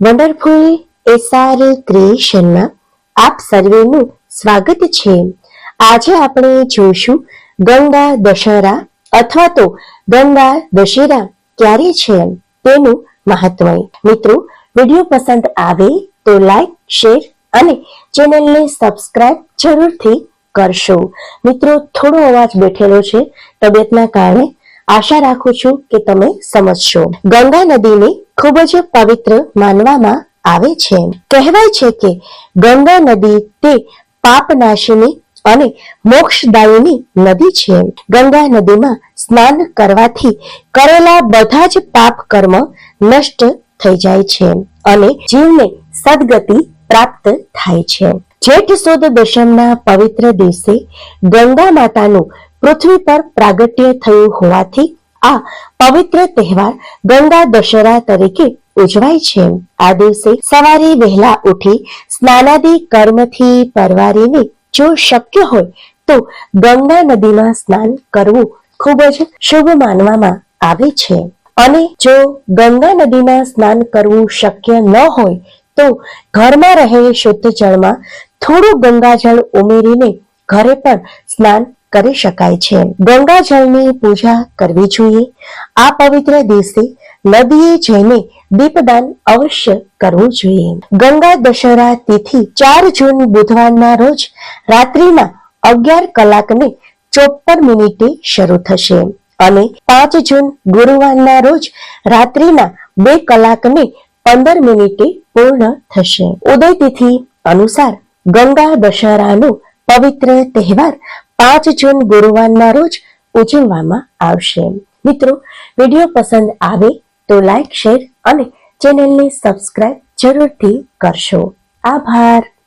Wonderful SR ક્રિએશનમાં આપ સર્વેનું સ્વાગત છે. આજે આપણે જોઈશું ગંગા દશહરા અથવા તો ગંગા દશેરા ક્યારે છે તેનું મહત્વ. મિત્રો, વીડિયો પસંદ આવે તો લાઈક, શેર અને ચેનલને સબસ્ક્રાઇબ જરૂરથી કરશો. મિત્રો, થોડો અવાજ બેઠેલો છે. તબિયતના કારણે આશા રાખું છું કે તમે સમજશો. ગંગા નદીને ખૂબ જ પવિત્ર માનવામાં આવે છે. કહેવાય છે કે ગંગા નદી તે પાપનાશીની અને મોક્ષદાયીની નદી છે. ગંગા નદીમાં સ્નાન કરવાથી કરેલા બધા જ પાપ કર્મ નષ્ટ થઈ જાય છે અને જીવને સદગતિ પ્રાપ્ત થાય છે. જેઠ સુદ દશમના પવિત્ર દિવસે ગંગા માતાનું પૃથ્વી પર પ્રાગટ્ય થયું હોવાથી આ પવિત્ર તહેવાર ગંગા દશેરા તરીકે ઉજવાય છે. આ દિવસે સવારે વહેલા ઉઠી સ્નાનાદિ કર્મથી પરવારીને જો શક્ય હોય તો ગંગા નદીમાં સ્નાન કરવું ખૂબ જ શુભ માનવામાં આવે છે. અને જો ગંગા નદીમાં સ્નાન કરવું શક્ય ન હોય તો ઘરમાં રહેલ શુદ્ધ જળમાં થોડું ગંગાજળ ઉમેરીને ઘરે પણ સ્નાન કરી શકાય છે. ગંગાજળની પૂજા કરવી જોઈએ. આ પવિત્ર દિવસે નદીએ જઈને દીપદાન અવશ્ય કરવું જોઈએ. ગંગા દશહરા તિથિ ચાર જૂન બુધવારના રોજ રાત્રિના અગિયાર કલાકને ચોપન મિનિટે શરૂ થશે અને પાંચ જૂન ગુરુવારના રોજ રાત્રિના બે કલાકને પંદર મિનિટે પૂર્ણ થશે. ઉદય તિથિ અનુસાર ગંગા દશહરાનો પવિત્ર તહેવાર પાંચ જૂન ગુરુવારના રોજ ઉજવવામાં આવશે. મિત્રો, વીડિયો પસંદ આવે તો લાઈક, શેર અને ચેનલને સબસ્ક્રાઇબ જરૂરથી કરશો. આભાર.